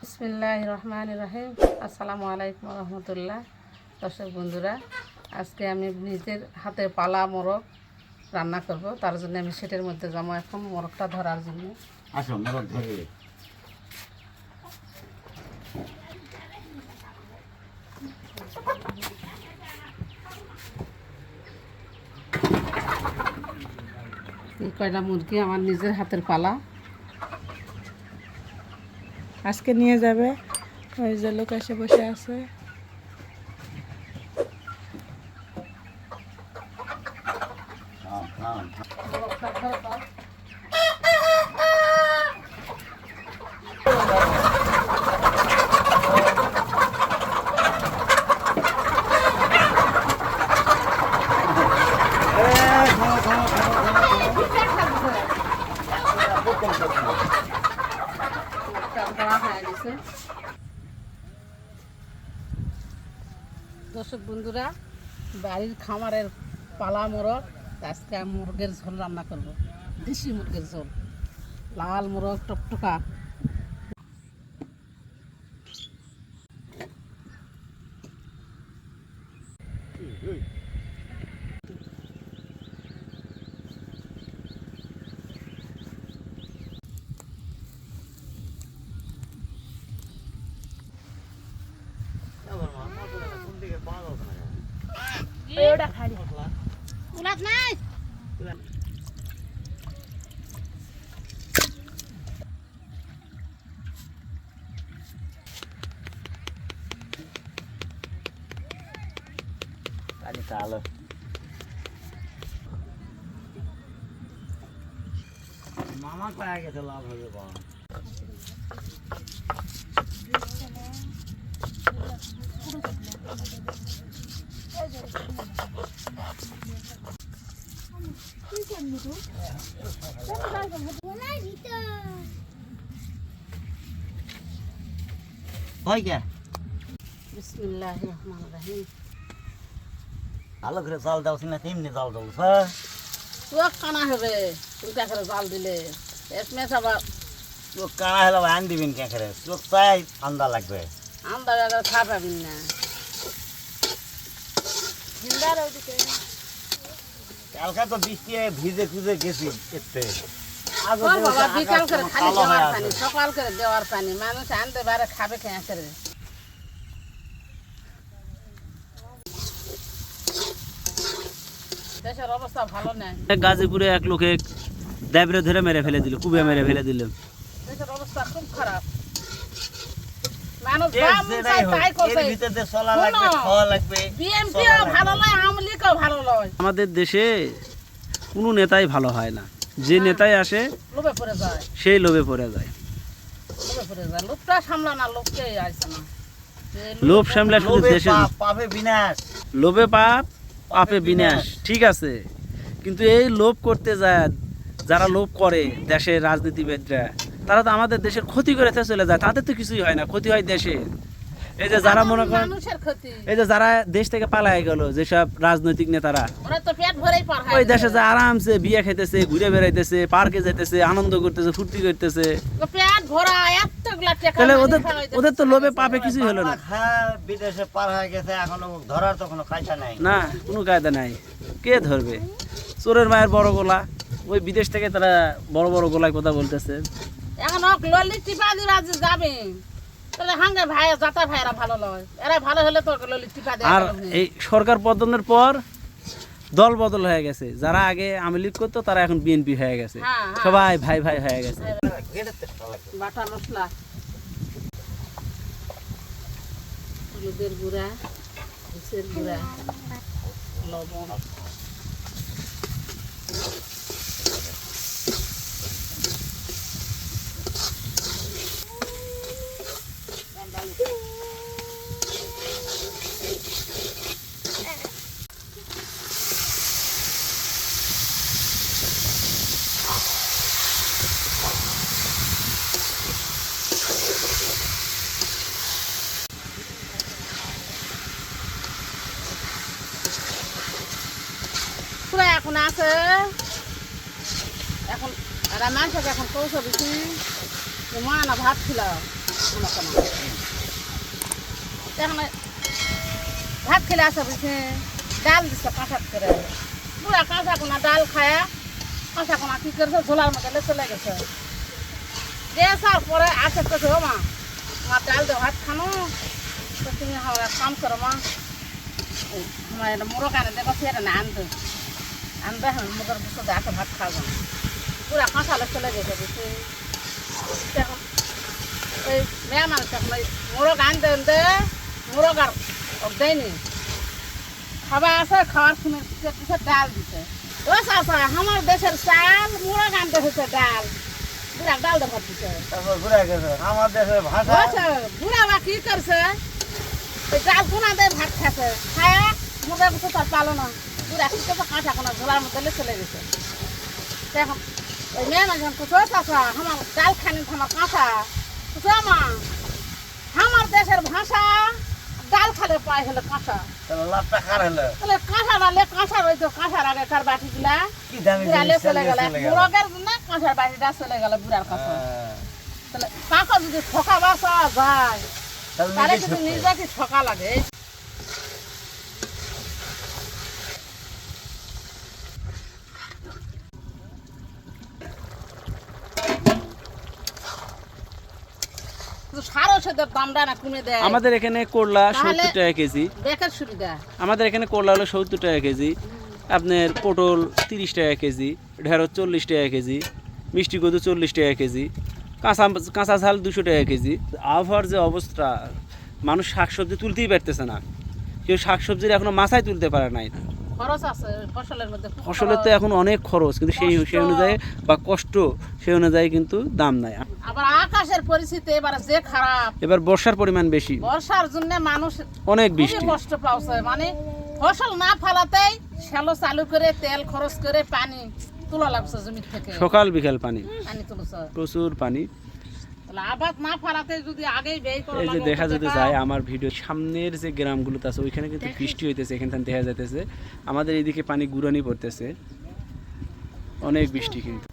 বিসমিল্লাহ রহমান রহিম আসসালামু আলাইকুম রহমতুল্লাহ। দর্শক বন্ধুরা আজকে আমি নিজের হাতে পালা মোরগ রান্না করব। তার জন্য আমি সেটের মধ্যে যাব এখন মোরগটা ধরার জন্য। আসো মোরগ ধরে এই কয়টা মুরগি? আমার নিজের হাতের পালা। আজকে নিয়ে যাবে। ওই যে লোক এসে বসে আছে। দর্শক বন্ধুরা, বাড়ির খামারের পালা মোরগ আজকে মুরগের ঝোল রান্না করব। দেশি মুরগের ঝোল। লাল মোরগ টকটকা। আরে চালো মামা পায়া গেছে লাভ হবে বাবা হয় কে বিসমিল্লাহ রহমান রাহিম ভালো করে চাল দাও না তেমনি চাল দাও হ্যাঁ চোখ কানা হবে উল্টা করে জাল দিলে এসমে আবার লোক কানা হলে আন দিবেন কে করে লোক চাই আন্দা লাগবে আন্দাজ আগে খা পাবিন না কালকে তো বৃষ্টি হয়ে ভিজে খুঁজে গেছি এতে আজ তোর বাবা বিকাল করে খালি দেওয়ার পানি সকাল করে দেওয়ার পানি। মানুষ আনতে পারে খাবে খেয়ে করে দেশের অবস্থা ভালো নেই। গাজীপুরে এক লোকে দেবরে ধরে মেরে ফেলে দিল কুবে মেরে ফেলে দিল। দেশের অবস্থা খুব খারাপ। মানুষ আমাদের দেশে কোনো নেতাই ভালো হয় না। যে নেতাই আসে লোভে পড়ে যায়। সেই লোভে পড়ে যায়। লোভে পড়ে যায়। লোকটা সামলা না লোককে আসে না লোভ সামলা শুধু দেশে পাপ, পাপে বিনাশ। লোভে পাপ পাপে বিনাশ। ঠিক আছে। কিন্তু এই লোভ করতে যায় যারা লোভ করে দেশের রাজনীতিবিদরা তারা তো আমাদের দেশের ক্ষতি করে চলে যায়। তাদের তো কিছুই হয় না। ক্ষতি হয় দেশে এই যে যারা মনে করেন এই যে যারা দেশ থেকে পালায় গেল যেসব রাজনৈতিক নেতারা ওরা তো পেট ভরেই পার হয় ওই দেশে যে আরামসে বিয়ে খেতেছে ঘুরে বেড়াইতেছে পার্কে যাইতেছে আনন্দ করতেছে ফুর্তি করতেছে। তো পেট ভরা এতগুলা টাকা তাহলে ওদের ওদের তো লোভে পাপে কিছুই হলো না। হ্যাঁ বিদেশে পার হয়ে গেছে এখনও ধরার তো কোনো কায়দা নাই। না কোনো কায়দা নাই। কে ধরবে? চোরের মায়ের বড় গোলা। ওই বিদেশ থেকে তারা বড় বড় গলায় কথা বলতেছে। এখন যাবে। আর এই সরকার পতনের পর দল বদল হয়ে গেছে। যারা আগে আওয়ামী লীগ করতো তারা এখন বিএনপি হয়ে গেছে। হ্যাঁ, হ্যাঁ। সবাই ভাই ভাই হয়ে গেছে। গেটের চেষ্টা লাগবে বাটা মশলা। হলুদের গুঁড়া গুঁড়া লবণ পুরো এখন এখন মানুষকে এখন দিচ্ছি যে মা না ভাত ছিল এখন ভাত খেলে আসা দিচ্ছে ডাল দিচ্ছে কাঁচা করে। পুরা কাঁচা কোনা ডাল খায়া, কাঁচা কোনা কি করেছে, ঝোলার মধ্যে চলে গেছে। দেওয়ার পরে আসে কেছে ও মা আমার ডাল দিয়ে ভাত খানো তো তুমি আমার কাম করো মা আমার মোরগ আনে দেখো, সে না আনতে। আনবে হ্যাঁ মোরগের বুঝতে দেখে ভাত খাব পুরা কাঁচালে চলে বুঝছি? এখন ওই মেয়ে মানুষ এখন ওই মোরগ আনতে আনতে মোরগ আর দেয়নি। খাবার আছে খাওয়ার শুনে দিছে ডাল দিছে। ও চাষা আমার দেশের চাল মোরগ আনতে হচ্ছে ডাল। বুড়া ডাল দেখার দিছে। আমার দেশের ভাষা আচ্ছা বুড়া বা কি করছে? ডাল কোনা দিয়ে ভাত খাচ্ছে খায়া মুরগা কিছু তার পালো না। বুড়া কি করছে কাঁচা কোনা ঝোলার মধ্যে চলে গেছে। তো এখন ওই মেয়ে না যখন কুচো চাষা আমার ডাল খানি আমার কাঁচা। কুচো মা আমার দেশের ভাষা ডাল খালে পায় হলে কাঁচা। লাভটা কার হলো? তাহলে কাঁচা ডালে কাঁচা রয়েছে কাঁচার আগে কার বাটি গুলা কি দামি বুড়ালে চলে গেল গেল। না কাঁচার বাটিটা চলে গেল বুড়ার কাছে। হ্যাঁ, তাহলে কাকা যদি ঠকা বাসা যায় তাহলে কিন্তু নিজেকে ঠকা লাগে সার ওষুধের দামটা না কমে দেয় আমাদের এখানে করলা সত্তর টাকা কেজি। আমাদের এখানে করলা হলো সত্তর টাকা কেজি। আপনার পটল তিরিশ টাকা কেজি ঢেঁড়স চল্লিশ টাকা কেজি মিষ্টি কদু চল্লিশ টাকা কেজি কাঁচা কাঁচা ঝাল দুশো টাকা কেজি। আবহাওয়ার যে অবস্থা মানুষ শাকসবজি তুলতেই পারতেছে না। কেউ শাকসবজির এখনও মাথায় তুলতে পারে নাই। খরচ আছে ফসলের মধ্যে ফসলের তো এখন অনেক খরচ কিন্তু সেই সেই অনুযায়ী বা কষ্ট সেই অনুযায়ী কিন্তু দাম নাই। আবার আকাশের পরিস্থিতি এবার যে খারাপ। এবার বর্ষার পরিমাণ বেশি। বর্ষার জন্য মানুষ অনেক বৃষ্টি। কষ্ট পাচ্ছে মানে ফসল না ফলাতেই শ্যালো চালু করে তেল খরচ করে পানি তোলা লাগছে জমি থেকে। সকাল বিকাল পানি। পানি তুলছে। প্রচুর পানি। এই যে লাগে দেখা যেতে আমার ভিডিও সামনের যে গ্রামগুলোতে আছে ওইখানে কিন্তু বৃষ্টি হইতেছে এখান দেখা যাইতেছে। আমাদের এইদিকে পানি গুড়ানি পড়তেছে। অনেক বৃষ্টি কিন্তু।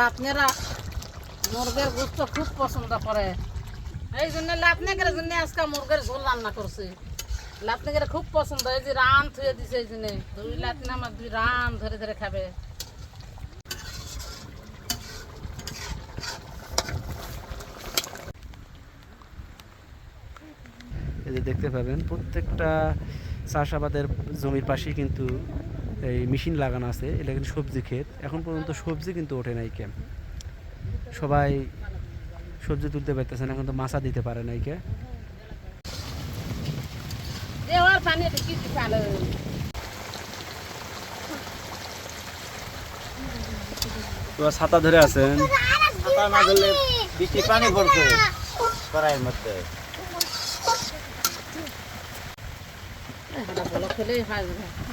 লাতনেরা মুরগের গোস্ত খুব পছন্দ করে। এই জন্য লাতনেকের জন্য আজকে মুরগের ঝোল রান্না করছি। লাতনেকের খুব পছন্দ, এই যে রান থুয়ে দিছে এই জন্য। দুই লাতনে আমার দুই রান ধরে ধরে খাবে। দেখতে পাবেন, প্রত্যেকটা চাষাবাদের জমির পাশেই কিন্তু এই মেশিন লাগানো আছে। এটা কিন্তু সবজি ক্ষেত। এখন পর্যন্ত সবজি কিন্তু ওঠে নাই কে। সবাই সবজি তুলতে পারতেছে না, এখন তো মাছা দিতে পারে নাই কে। যে পানি একটু কি দিতে তো ছাতা ধরে আছেন। ছাতা না ধরলে বৃষ্টি পানি পড়ছে কড়াইয়ের মধ্যে। হয়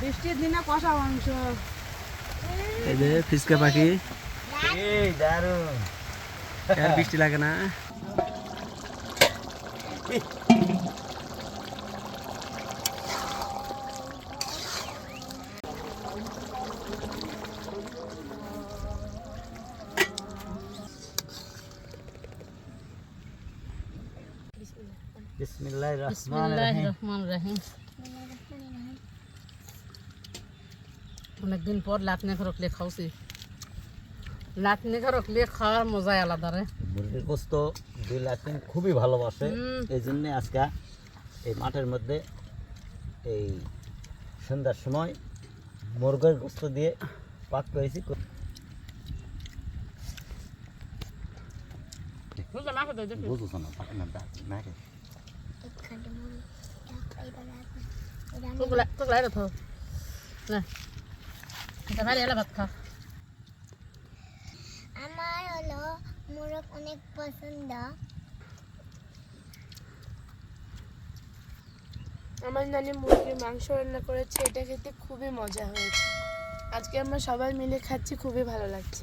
বৃষ্টির দিনে কষা মাংস। এই যে ফিসকা পাখি। এই দারুণ। বৃষ্টি লাগে না। অনেকদিন পর লাতনে ঘরকলে খাওছি লাতনে ঘরকলে খাওয়ার মজাই আলাদা রে মুরগির গোস্ত দুই লাতিন খুবই ভালোবাসে। এই জন্য আজকে এই মাঠের মধ্যে এই সন্ধ্যার সময় মুরগের গোস্ত দিয়ে পাক করেছি বুঝছ না না দা নাকে টুকলা টুকলা এটা থো না এটা ভালো এলা ভাত খা আমার হলো মোরগ অনেক পছন্দ আমার নানি মুরগির মাংস রান্না করেছে এটা খেতে খুবই মজা হয়েছে। আজকে আমরা সবাই মিলে খাচ্ছি খুবই ভালো লাগছে।